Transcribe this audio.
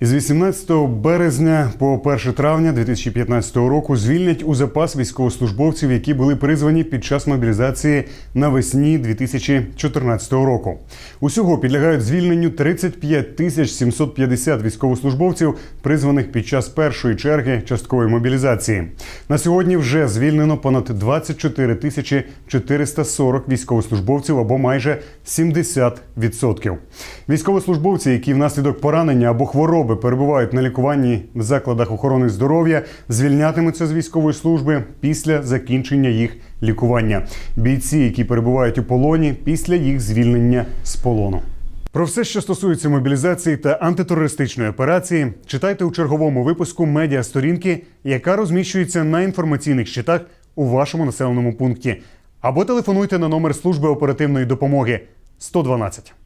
Із 18 березня по 1 травня 2015 року звільнять у запас військовослужбовців, які були призвані під час мобілізації навесні 2014 року. Усього підлягають звільненню 35 тисяч 750 військовослужбовців, призваних під час першої черги часткової мобілізації. На сьогодні вже звільнено понад 24 тисячі 440 військовослужбовців або майже 70%. Військовослужбовці, які внаслідок поранення або хвороби перебувають на лікуванні в закладах охорони здоров'я, звільнятимуться з військової служби після закінчення їх лікування. Бійці, які перебувають у полоні, після їх звільнення з полону. Про все, що стосується мобілізації та антитерористичної операції, читайте у черговому випуску медіа сторінки, яка розміщується на інформаційних щитах у вашому населеному пункті, або телефонуйте на номер служби оперативної допомоги 112.